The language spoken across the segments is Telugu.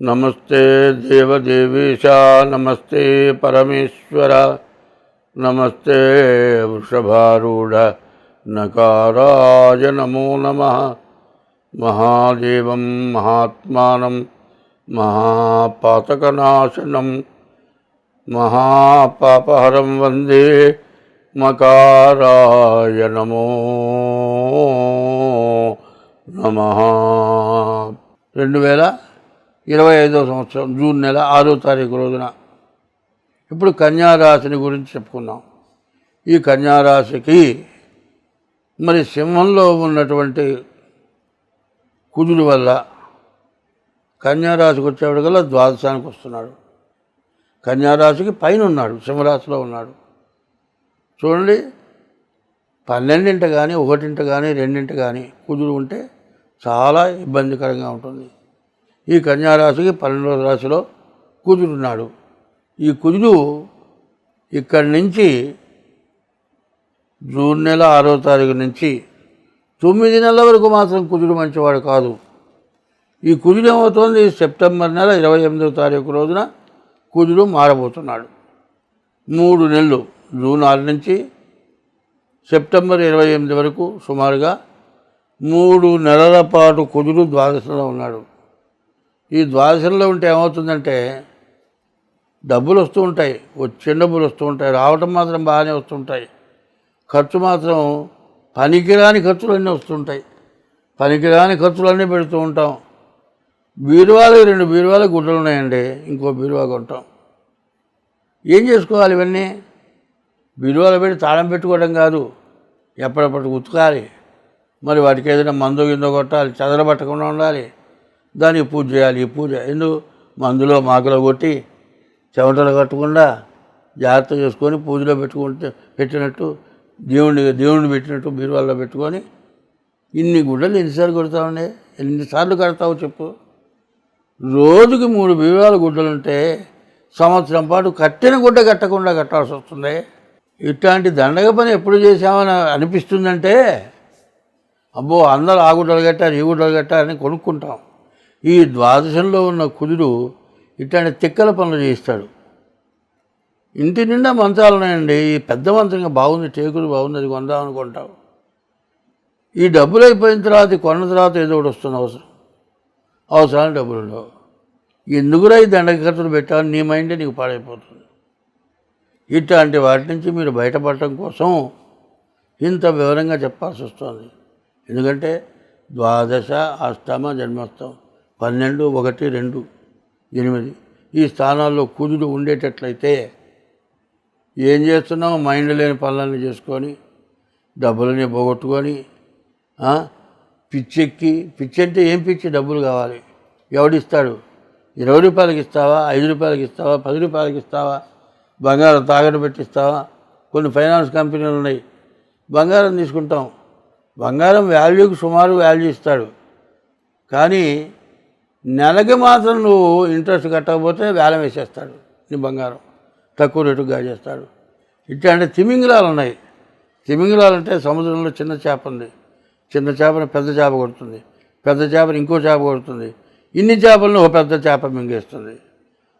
నమస్తే దేవదేవీశ నమస్తే పరమేశ్వర నమస్తే వృషభారూఢ నకారాయ నమో నమ మహాదేవం మహాత్మానం మహాపాతకనాశనం మహాపాపహరం వందే మకారాయ నమో నమ రెండు వేల ఇరవై ఐదో సంవత్సరం జూన్ నెల ఆరో తారీఖు రోజున. ఇప్పుడు కన్యారాశిని గురించి చెప్పుకున్నాం ఈ కన్యారాశికి మరి సింహంలో ఉన్నటువంటి కుజుల వల్ల కన్యారాశికి వచ్చేవాడికల్లా ద్వాదశానికి వస్తున్నాడు. కన్యారాశికి పైన ఉన్నాడు సింహరాశిలో ఉన్నాడు. చూడండి పన్నెండింట కానీ ఒకటింట కానీ రెండింట కానీ కుజుడు ఉంటే చాలా ఇబ్బందికరంగా ఉంటుంది. ఈ కన్యారాశికి పన్నెండవ రాశిలో కుజుడున్నాడు. ఈ కుజుడు ఇక్కడి నుంచి జూన్ నెల ఆరో తారీఖు నుంచి తొమ్మిది నెలల వరకు మాత్రం కుజుడు మంచివాడు కాదు. ఈ కుజుడు ఏమవుతుంది? సెప్టెంబర్ నెల ఇరవై ఎనిమిదవ తారీఖు రోజున కుజుడు మారబోతున్నాడు. మూడు నెలలు జూన్ ఆరు నుంచి సెప్టెంబర్ ఇరవై ఎనిమిది వరకు సుమారుగా మూడు నెలల పాటు కుజుడు ద్వాదశలో ఉన్నాడు. ఈ ద్వాదశంలో ఉంటే ఏమవుతుందంటే డబ్బులు వస్తూ ఉంటాయి వచ్చే డబ్బులు వస్తూ ఉంటాయి రావటం మాత్రం బాగానే వస్తుంటాయి ఖర్చు మాత్రం పనికిరాని ఖర్చులన్నీ వస్తుంటాయి పనికిరాని ఖర్చులన్నీ పెడుతూ ఉంటాం. బీరువాలు రెండు బీరువాలు గుడ్డలు ఉన్నాయండి ఇంకో బీరువా కొంటాం. ఏం చేసుకోవాలి ఇవన్నీ? బీరువాలో పెట్టి తాళం పెట్టుకోవడం కాదు ఎప్పటికప్పుడు ఉతకాలి. మరి వాటికి ఏదైనా మందు గిందో కొట్టాలి చదరబట్టకుండా ఉండాలి. దానికి పూజ చేయాలి ఈ పూజ. ఎందుకు? మందులో మాకులో కొట్టి చెమటలు కట్టకుండా జాగ్రత్త చేసుకొని పూజలో పెట్టుకుంటే పెట్టినట్టు దేవుడిని దేవుడిని పెట్టినట్టు బీరువాల్లో పెట్టుకొని ఇన్ని గుడ్డలు ఎన్నిసార్లు కొడతామండి ఎన్నిసార్లు కడతావు చెప్పు. రోజుకి మూడు బీరువాల గుడ్డలు ఉంటే సంవత్సరం పాటు కట్టిన గుడ్డ కట్టకుండా కట్టాల్సి వస్తుంది. ఇట్లాంటి దండగ పని ఎప్పుడు చేసామని అనిపిస్తుందంటే అబ్బో అందరూ ఆ గుడ్డలు కట్టారు ఈ గుడ్డలు కట్టారని కొనుక్కుంటాం. ఈ ద్వాదశంలో ఉన్న కుదురు ఇట్లాంటి తిక్కల పనులు చేయిస్తాడు. ఇంటి నిండా మంచాలు ఉన్నాయండి. ఈ పెద్ద మంచంగా బాగుంది. టేకులు బాగుంది. అది కొందాం అనుకుంటావు ఈ డబ్బులు అయిపోయిన తర్వాత కొన్న తర్వాత ఏదో ఒకటి వస్తుంది అవసరం. అవసరాలు డబ్బులు ఉండవు. ఎందుకురా ఈ దండగ ఖర్చులు పెట్టావు? నీ మైండే నీకు పాడైపోతుంది. ఇట్లాంటి వాటి నుంచి మీరు బయటపడటం కోసం ఇంత వివరంగా చెప్పాల్సి వస్తుంది. ఎందుకంటే ద్వాదశ అష్టమ జన్మోత్సవం పన్నెండు ఒకటి రెండు ఎనిమిది. ఈ స్థానాల్లో కుదుడు ఉండేటట్లయితే ఏం చేస్తున్నావు? మైండ్ లేని పనులన్నీ చేసుకొని డబ్బులని పోగొట్టుకొని పిచ్చెక్కి పిచ్చి అంటే ఏం పిచ్చి? డబ్బులు కావాలి. ఎవడిస్తాడు? ఇరవై రూపాయలకి ఇస్తావా? ఐదు రూపాయలకి ఇస్తావా? పది రూపాయలకి ఇస్తావా? బంగారం తాగట పెట్టిస్తావా? కొన్ని ఫైనాన్స్ కంపెనీలు ఉన్నాయి. బంగారం తీసుకుంటాం. బంగారం వాల్యూకి సుమారు వాల్యూ ఇస్తాడు. కానీ నెలకి మాత్రం నువ్వు ఇంట్రెస్ట్ కట్టకపోతే వేలం వేసేస్తాడు నీ బంగారం. తక్కువ రేటుకు గాజేస్తాడు. ఇట్లాంటి తిమింగిలాలు ఉన్నాయి. తిమింగిలాలు అంటే సముద్రంలో చిన్న చేప ఉంది. చిన్న చేపను పెద్ద చేప కొడుతుంది. పెద్ద చేపను ఇంకో చేప కొడుతుంది. ఇన్ని చేపలను ఒక పెద్ద చేప మింగేస్తుంది.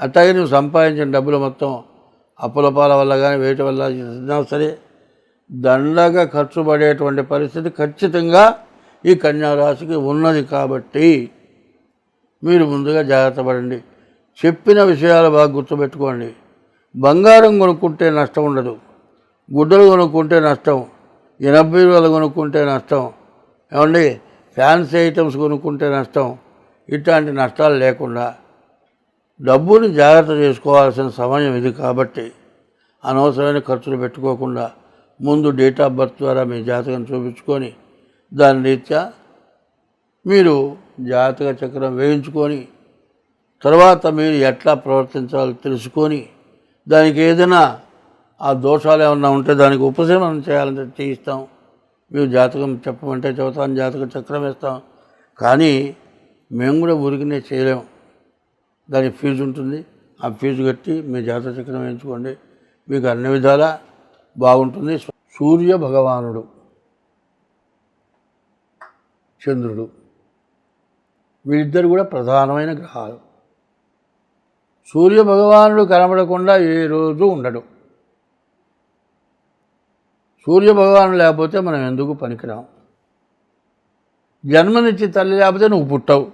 అట్లాగే నువ్వు సంపాదించిన డబ్బులు మొత్తం అప్పుల పాల వల్ల కానీ వేటి వల్ల చేసినా సరే దండగా ఖర్చు పడేటువంటి పరిస్థితి ఖచ్చితంగా ఈ కన్యారాశికి ఉన్నది కాబట్టి మీరు ముందుగా జాగ్రత్త పడండి. చెప్పిన విషయాలు బాగా గుర్తుపెట్టుకోండి. బంగారం కొనుక్కుంటే నష్టం ఉండదు. గుడ్డలు కొనుక్కుంటే నష్టం. ఎనభై కొనుక్కుంటే నష్టం. ఏమండి? ఫ్యాన్సీ ఐటమ్స్ కొనుక్కుంటే నష్టం. ఇట్లాంటి నష్టాలు లేకుండా డబ్బుని జాగ్రత్త చేసుకోవాల్సిన సమయం ఇది కాబట్టి అనవసరమైన ఖర్చులు పెట్టుకోకుండా ముందు డేట్ ఆఫ్ బర్త్ ద్వారా మీ జాతకం చూపించుకొని దాని రీత్యా మీరు జాతక చక్రం వేయించుకొని తర్వాత మీరు ఎట్లా ప్రవర్తించాలో తెలుసుకొని దానికి ఏదైనా ఆ దోషాలు ఏమన్నా ఉంటే దానికి ఉపశమనం చేయాలంటే చేయిస్తాం. మీరు జాతకం చెప్పమంటే చెబుతాం జాతక చక్రం వేస్తాం. కానీ మేము కూడా ఊరికినే చేయలేం. దానికి ఫీజు ఉంటుంది. ఆ ఫీజు కట్టి మీ జాతక చక్రం వేయించుకోండి. మీకు అన్ని విధాలా బాగుంటుంది. సూర్య భగవానుడు చంద్రుడు. వీళ్ళిద్దరు కూడా ప్రధానమైన గ్రహాలు. సూర్య భగవానుడు కనబడకుండా ఏ రోజు ఉండడు. సూర్య భగవానుడు లేకపోతే మనం ఎందుకు పనికిరాం? జన్మనిచ్చి తల్లి లేకపోతే నువ్వు పుట్టవు.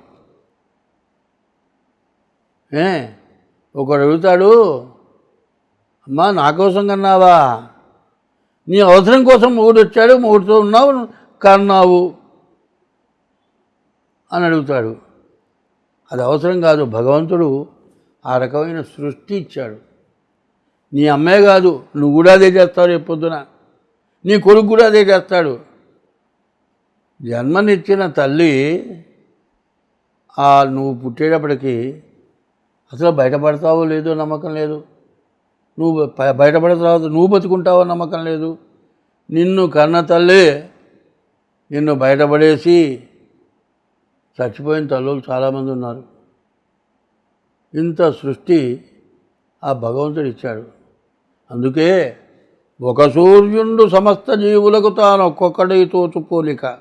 ఏ? ఒకడు అడుగుతాడు అమ్మా నా కోసం కన్నావా? నీ అవసరం కోసం మూడు వచ్చాడు మూడుతో ఉన్నావు కన్నావు అని అడుగుతాడు. అది అవసరం కాదు. భగవంతుడు ఆ రకమైన సృష్టి ఇచ్చాడు. నీ అమ్మే కాదు నువ్వు కూడా అదే చేస్తావు రేపు పొద్దున. నీ కొడుకు కూడా అదే చేస్తాడు. జన్మనిచ్చిన తల్లి ఆ నువ్వు పుట్టేటప్పటికి అసలు బయటపడతావో లేదో నమ్మకం లేదు. నువ్వు బ- బయటపడతావో నువ్వు బతుకుంటావో నమ్మకం లేదు. నిన్ను కన్న తల్లి నిన్ను బయటపడేసి చచ్చిపోయిన తల్లులు చాలామంది ఉన్నారు. ఇంత సృష్టి ఆ భగవంతుడు ఇచ్చాడు. అందుకే ఒక సూర్యుండు సమస్త జీవులకు తాను ఒక్కొక్కడి తోచు పోలిక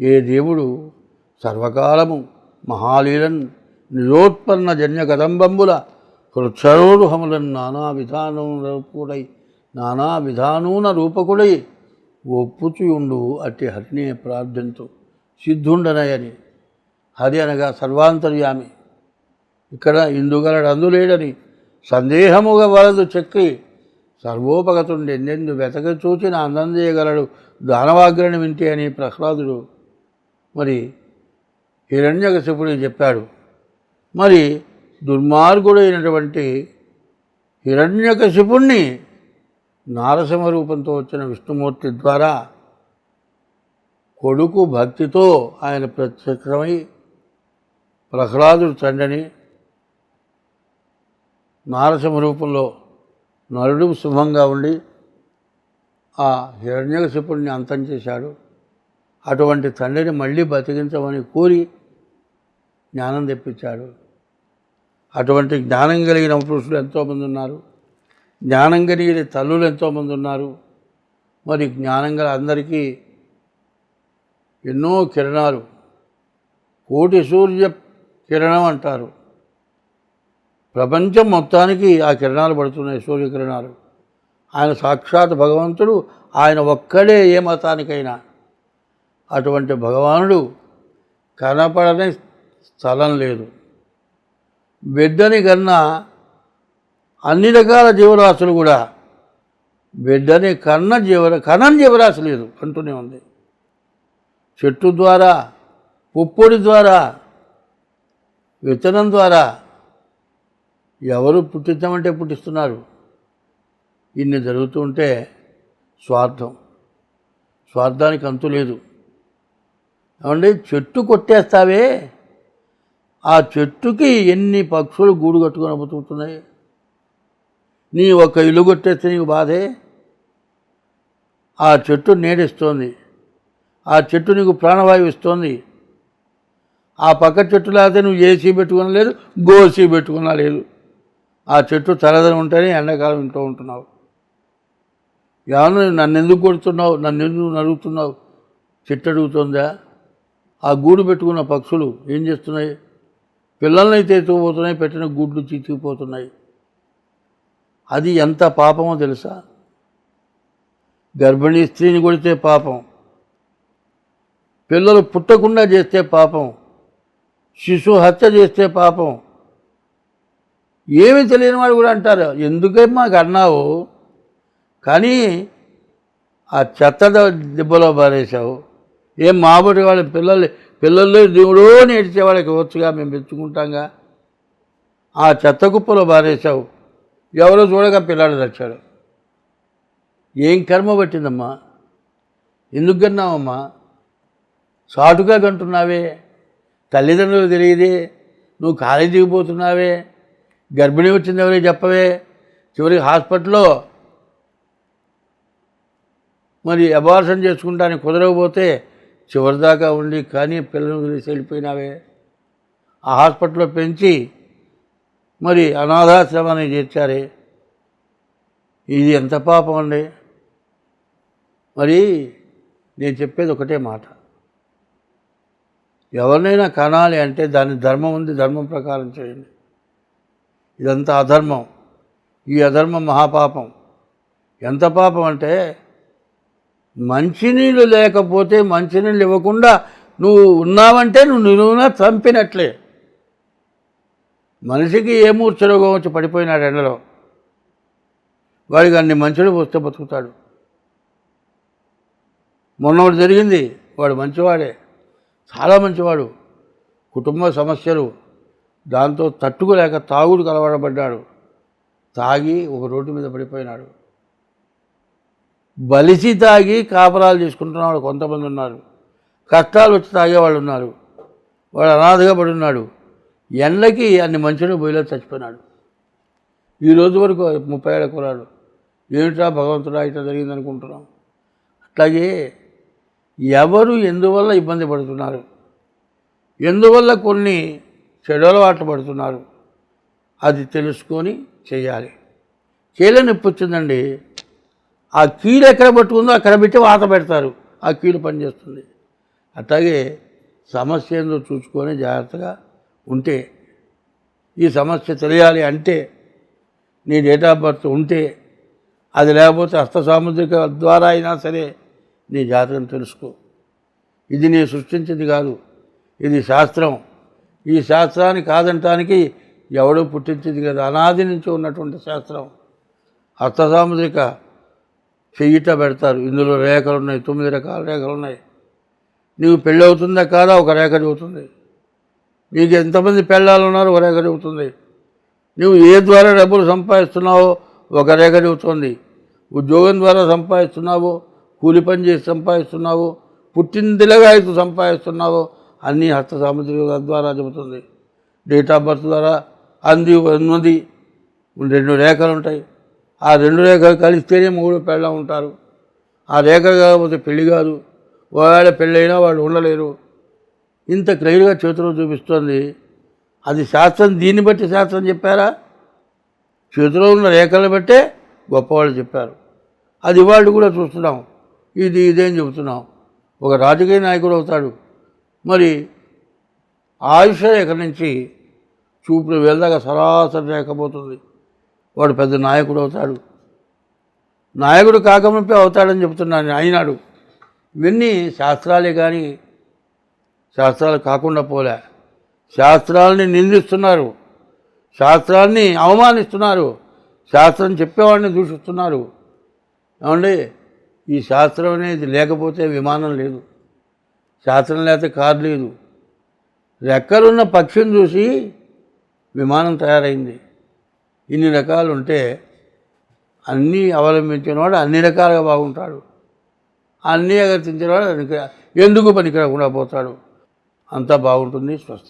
ఏ దేవుడు సర్వకాలము మహాలీలన్ నిజోత్పన్న జన్య కదంబంబుల హృక్షరోరుహములను నానా విధానం రూపుడై నానా విధానూన రూపకుడై ఒప్పుచుయుండు అట్టి హరినే ప్రార్థంతు. సిద్ధుండనయని హరి అనగా సర్వాంతర్యామి. ఇక్కడ ఇందుగలడు అందులేడని సందేహముగా వలదు చెక్కి సర్వోపగతుండి ఎన్నెందు వెతక చూచిన అందజేయగలడు దానవాగ్రని వింటే అని ప్రహ్లాదుడు మరి హిరణ్యకశిపుడికి చెప్పాడు. మరి దుర్మార్గుడైనటువంటి హిరణ్యకశిపుణ్ణి నారసింహ రూపంతో వచ్చిన విష్ణుమూర్తి ద్వారా కొడుకు భక్తితో ఆయన ప్రత్యక్షమై ప్రహ్లాదుడు తండ్రిని నారసింహ రూపంలో నరుడు శుభంగా ఉండి ఆ హిరణ్యకశిపుడిని అంతం చేశాడు. అటువంటి తండ్రిని మళ్ళీ బతికించమని కోరి జ్ఞానం తెప్పించాడు. అటువంటి జ్ఞానం కలిగిన పురుషులు ఎంతోమంది ఉన్నారు. జ్ఞానం కలిగిన తల్లులు ఎంతోమంది ఉన్నారు. మరి జ్ఞానం గల అందరికీ ఎన్నో కిరణాలు. కోటి సూర్య కిరణం అంటారు. ప్రపంచం మొత్తానికి ఆ కిరణాలు పడుతున్నాయి సూర్యకిరణాలు. ఆయన సాక్షాత్ భగవంతుడు ఆయన ఒక్కడే ఏ మతానికైనా. అటువంటి భగవానుడు కనపడని స్థలం లేదు. బిడ్డని కన్నా అన్ని రకాల జీవరాశులు కూడా బిడ్డని కన్న జీవరా కనని జీవరాశి లేదు అంటూనే ఉంది. చెట్టు ద్వారా పుప్పొడి ద్వారా విత్తనం ద్వారా ఎవరు పుట్టించమంటే పుట్టిస్తున్నారు. ఇన్ని జరుగుతుంటే స్వార్థం. స్వార్థానికి అంతు లేదు. ఏమండి? చెట్టు కొట్టేస్తావే. ఆ చెట్టుకి ఎన్ని పక్షులు గూడు కట్టుకొని బతుకుతున్నాయి? నీ ఒక ఇల్లు కొట్టేస్తే నీకు బాధే? ఆ చెట్టు నీడిస్తోంది. ఆ చెట్టు నీకు ప్రాణవాయువు ఇస్తోంది. ఆ పక్క చెట్టు లేకపోతే నువ్వు ఏసీ పెట్టుకున్నా లేదు గోసీ పెట్టుకున్నా లేదు. ఆ చెట్టు చల్లదని ఉంటేనే ఎండాకాలం వింటూ ఉంటున్నావు. ఏమన్నా నన్ను ఎందుకు కొడుతున్నావు నన్ను ఎందుకు నడుగుతున్నావు? చెట్టు అడుగుతుందా? ఆ గూడు పెట్టుకున్న పక్షులు ఏం చేస్తున్నాయి? పిల్లల్ని అయితే ఎత్తుకుపోతున్నాయి పెట్టిన గుడ్లు చితికిపోతున్నాయి. అది ఎంత పాపమో తెలుసా? గర్భిణీ స్త్రీని కొడితే పాపం. పిల్లలు పుట్టకుండా చేస్తే పాపం. శిశు హత్య చేస్తే పాపం. ఏమి తెలియని వాడు కూడా అంటారు ఎందుకే మాకు అన్నావు కానీ ఆ చెత్త ద- దిబ్బలో పారేశావు. ఏం మాబడి వాళ్ళ పిల్లలు పిల్లలు దేవుడో నేర్చే వాళ్ళకి వచ్చుగా మేము పెంచుకుంటాంగా ఆ చెత్త కుప్పలో బారేశావు ఎవరో చూడగా పిల్లాడు తెచ్చాడు ఏం కర్మ పట్టిందమ్మా? ఎందుకు కన్నావమ్మా? సాటుగా కంటున్నావే. తల్లిదండ్రులు తెలియదే. నువ్వు కాలేజీకి పోతున్నావే. గర్భిణీ వచ్చింది ఎవరికి చెప్పవే? చివరికి హాస్పిటల్లో మరి అబార్షన్ చేసుకుంటానికి కుదరకపోతే చివరిదాకా ఉండి కానీ పిల్లలు వదిలేసి వెళ్ళిపోయినావే. ఆ హాస్పిటల్లో పెంచి మరి అనాథాశ్రమాన్ని చేర్చారే. ఇది ఎంత పాపం అండి. మరి నేను చెప్పేది ఒకటే మాట. ఎవరినైనా కనాలి అంటే దాని ధర్మం ఉంది ధర్మం ప్రకారం చేయండి. ఇదంతా అధర్మం. ఈ అధర్మం మహాపాపం. ఎంత పాపం అంటే మంచినీళ్ళు లేకపోతే మంచినీళ్ళు ఇవ్వకుండా నువ్వు ఉన్నావంటే నువ్వు నిలువున చంపినట్లే. మనిషికి ఏ మూర్ఛరోగం వచ్చి పడిపోయినాడు ఎండలో. వాడికి అన్ని మంచులు వస్తే బతుకుతాడు. మొన్న ఒకటి జరిగింది వాడు మంచివాడే. చాలా మంచివాడు. కుటుంబ సమస్యలు దాంతో తట్టుకోలేక తాగుడు కలవడబడ్డాడు. తాగి ఒక రోడ్డు మీద పడిపోయినాడు. బలిసి తాగి కాపరాలు చేసుకుంటున్న కొంతమంది ఉన్నారు. కష్టాలు వచ్చి తాగేవాళ్ళు ఉన్నారు. వాడు అనాథగా పడి ఉన్నాడు ఎండకి అన్ని మంచులు బొయ్యిలో చచ్చిపోయినాడు. ఈ రోజు వరకు ముప్పై ఏళ్ళ కురాడు ఏమిటా భగవంతుడా ఇట్లా జరిగింది అనుకుంటున్నాం అట్లాగే ఎవరు ఎందువల్ల ఇబ్బంది పడుతున్నారు? ఎందువల్ల కొన్ని చెడలవాట్లు పడుతున్నారు? అది తెలుసుకొని చేయాలి. కీళ్ళ నొప్పి వచ్చిందండి. ఆ కీలు ఎక్కడ పట్టుకుందో అక్కడ పెట్టి వాత పెడతారు. ఆ కీలు పనిచేస్తుంది అట్లాగే సమస్య ఏందో చూసుకొని జాగ్రత్తగా ఉంటే ఈ సమస్య తెలియాలి అంటే నీ డేట్ ఆఫ్ బర్త్ ఉంటే అది లేకపోతే హస్త సాముద్రిక ద్వారా అయినా సరే నీ జాతకం తెలుసుకో. ఇది నీ సృష్టించింది కాదు. ఇది శాస్త్రం. ఈ శాస్త్రాన్ని కాదంటానికి ఎవడో పుట్టించింది కదా. అనాది నుంచి ఉన్నటువంటి శాస్త్రం. అర్థసాముద్రిక చెయ్యిట పెడతారు. ఇందులో రేఖలు ఉన్నాయి. తొమ్మిది రకాల రేఖలు ఉన్నాయి. నీకు పెళ్ళి అవుతుందా కాదా? ఒక రేఖ చెబుతుంది. నీకు ఎంతమంది పెళ్ళాలు ఉన్నారు ఒక రేఖ చెబుతుంది. నువ్వు ఏ ద్వారా డబ్బులు సంపాదిస్తున్నావో ఒక రేఖ చెబుతుంది. ఉద్యోగం ద్వారా సంపాదిస్తున్నావో కూలి పని చేసి సంపాదిస్తున్నావో పుట్టిందిలగా అయితే సంపాదిస్తున్నావో అన్నీ హస్త సాముద్రిక ద్వారా చెబుతుంది. డేట్ ఆఫ్ బర్త్ ద్వారా అంది ఉన్నది. రెండు రేఖలు ఉంటాయి. ఆ రెండు రేఖలు కలిస్తేనే మూడు పెళ్ళ ఉంటారు. ఆ రేఖలు కాకపోతే పెళ్ళి కాదు. ఒకవేళ పెళ్ళైనా వాళ్ళు ఉండలేరు. ఇంత క్లియర్గా చేతిలో చూపిస్తుంది. అది శాస్త్రం దీన్ని బట్టి శాస్త్రం చెప్పారా? చేతిలో ఉన్న రేఖలను బట్టే గొప్పవాళ్ళు చెప్పారు. అది వాళ్ళు కూడా చూస్తున్నాం. ఇది ఇదేం చెబుతున్నాం. ఒక రాజకీయ నాయకుడు అవుతాడు. మరి ఆయుష రేఖ నుంచి చూపులు వెళ్దాక సరాసరి రేఖపోతుంది వాడు పెద్ద నాయకుడు అవుతాడు. నాయకుడు కాకముంపే అవుతాడని చెప్తున్నాను అయినాడు. ఇవన్నీ శాస్త్రాలే కానీ శాస్త్రాలు కాకుండా పోలే. శాస్త్రాలని నిందిస్తున్నారు. శాస్త్రాన్ని అవమానిస్తున్నారు. శాస్త్రం చెప్పేవాడిని దూషిస్తున్నారు. ఏమండి? ఈ శాస్త్రం అనేది లేకపోతే విమానం లేదు. శాస్త్రం లేకపోతే కారు లేదు. రెక్కలున్న పక్షిని చూసి విమానం తయారైంది. ఇన్ని రకాలు ఉంటే అన్నీ అవలంబించినవాడు అన్ని రకాలుగా బాగుంటాడు. అన్నీ అగర్తించిన వాడు ఎందుకు పనికిరాకుండా పోతాడు? అంతా బాగుంటుంది స్వస్తి.